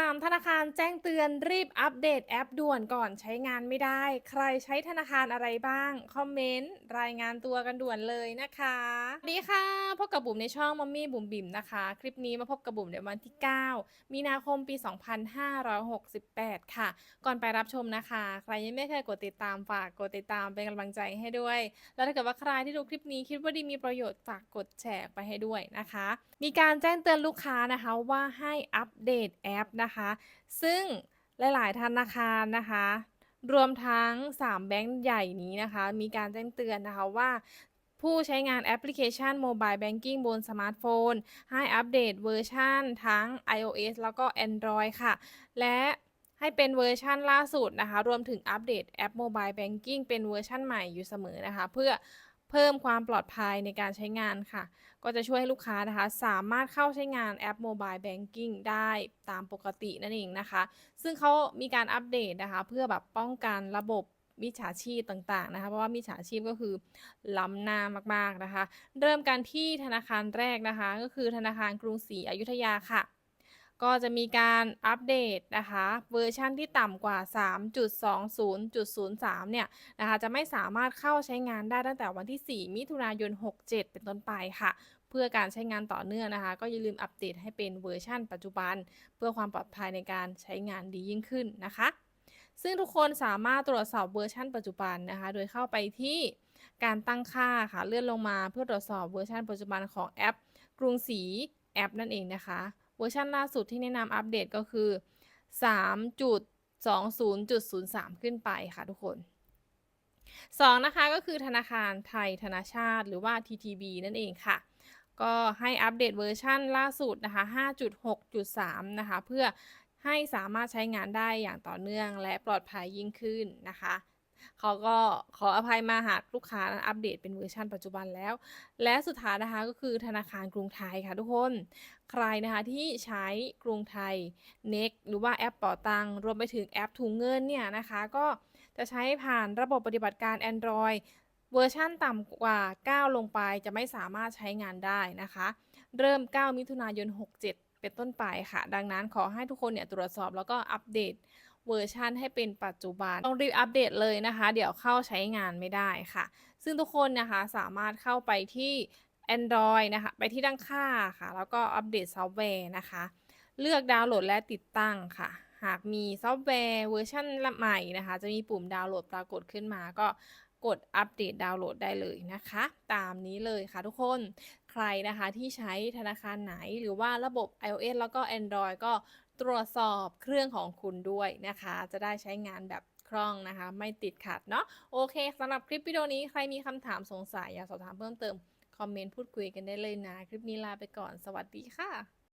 3 ธนาคารแจ้งเตือนรีบอัปเดตแอปด่วนก่อนใช้งานไม่ได้ ใครใช้ธนาคารอะไรบ้าง คอมเมนต์ รายงานตัวกันด่วนเลยนะคะสวัสดีค่ะพบกับบุ๋มในช่องมัมมี่บุ๋มบิ๋มนะคะ คลิปนี้มาพบกับบุ๋มในวันที่ 9 มีนาคมปี 2568 ค่ะ ก่อนไปรับชมนะคะ ใครยังไม่เคยกดติดตามฝากกดติดตามเป็นกำลังใจให้ด้วย แล้วถ้าเกิดว่าใครที่ดูคลิปนี้คิดว่าดีมีประโยชน์ฝากกดแชร์ไปให้ด้วยนะคะ มีการแจ้งเตือนลูกค้านะคะว่าให้อัปเดตแอปนะคะ ซึ่งหลาย ๆ ธนาคารนะคะ รวมทั้ง 3 แบงก์ใหญ่นี้นะคะ มีการแจ้งเตือนนะคะว่าผู้ใช้งานแอปพลิเคชัน Mobile Banking บนสมาร์ทโฟน ให้อัปเดตเวอร์ชันทั้ง iOS แล้วก็ Android ค่ะ และให้เป็นเวอร์ชันล่าสุดนะคะ รวมถึงอัปเดตแอป Mobile Banking เป็นเวอร์ชันใหม่อยู่เสมอนะคะ เพื่อ เพิ่มความปลอดภัยในการใช้งานค่ะ ก็จะช่วยให้ลูกค้านะคะ สามารถเข้าใช้งานแอป Mobile Banking ได้ตามปกตินั่นเองนะคะ ซึ่งเขามีการอัปเดตนะคะ เพื่อแบบป้องกันระบบมิจฉาชีพต่างๆนะคะ เพราะว่ามิจฉาชีพก็คือล้ำหน้ามากๆนะคะ เริ่มกันที่ธนาคารแรกนะคะ ก็คือธนาคารกรุงศรีอยุธยาค่ะ ก็จะมีการอัปเดตนะคะ เวอร์ชันที่ต่ำกว่า 3.20.03 เนี่ยนะคะจะไม่สามารถเข้าใช้งานได้ตั้งแต่วันที่ 4 มิถุนายน 67 เป็นต้นไปค่ะ เพื่อการใช้งานต่อเนื่องนะคะ ก็อย่าลืมอัปเดตให้เป็นเวอร์ชันปัจจุบัน เพื่อความปลอดภัยในการใช้งานดียิ่งขึ้นนะคะ ซึ่งทุกคนสามารถตรวจสอบเวอร์ชันปัจจุบันนะคะ โดยเข้าไปที่การตั้งค่าค่ะเลื่อนลงมาเพื่อตรวจสอบเวอร์ชันปัจจุบันของแอป กรุงศรีแอปนั่นเองนะคะ เวอร์ชันล่าสุดที่แนะนำอัปเดตก็คือ 3.20.03 ขึ้นไปค่ะทุกคน 2 นะคะก็คือธนาคารไทยธนาชาติหรือว่า TTB นั่นเองค่ะ ก็ให้อัปเดตเวอร์ชันล่าสุดนะคะ 5.6.3 นะคะ เพื่อให้สามารถใช้งานได้อย่างต่อเนื่องและปลอดภัยยิ่งขึ้นนะคะ เขาก็ขออภัยมาหากลูกค้าอัปเดตเป็นเวอร์ชันปัจจุบันแล้ว และสุดท้ายนะคะก็คือธนาคารกรุงไทยค่ะทุกคน ใครนะคะที่ใช้กรุงไทย Next หรือว่าแอปเป๋าตังรวมไปถึงแอปถุงเงินเนี่ยนะคะก็จะใช้ผ่านระบบปฏิบัติการ Android เวอร์ชันต่ำกว่า 9 ลงไปจะไม่สามารถใช้งานได้นะคะ เริ่ม 9 มิถุนายน 67 เป็นต้นไปค่ะ ดังนั้นขอให้ทุกคนเนี่ยตรวจสอบแล้วก็อัปเดต เวอร์ชันให้เป็นปัจจุบัน ต้องรีบอัปเดตเลยนะคะ เดี๋ยวเข้าใช้งานไม่ได้ค่ะ ซึ่งทุกคนนะคะสามารถเข้าไปที่ Android นะคะ ไปที่ด้านข้าค่ะ แล้วก็อัปเดตซอฟต์แวร์นะคะ เลือกดาวน์โหลดและติดตั้งค่ะ หากมีซอฟต์แวร์เวอร์ชันใหม่นะคะ จะมีปุ่มดาวน์โหลดปรากฏขึ้นมาก็กดอัปเดตดาวน์โหลดได้เลยนะคะ ตามนี้เลยค่ะทุกคนใครนะคะที่ใช้ธนาคารไหนหรือว่าระบบ iOS แล้วก็ Android ก็ ตรวจสอบเครื่องของคุณด้วยนะคะ จะได้ใช้งานแบบคล่องนะคะ ไม่ติดขัดเนาะโอเคสำหรับคลิปวิดีโอนี้ใครมีคำถามสงสัยอยากสอบถามเพิ่มเติม คอมเมนต์พูดคุยกันได้เลยนะ คลิปนี้ลาไปก่อนสวัสดีค่ะ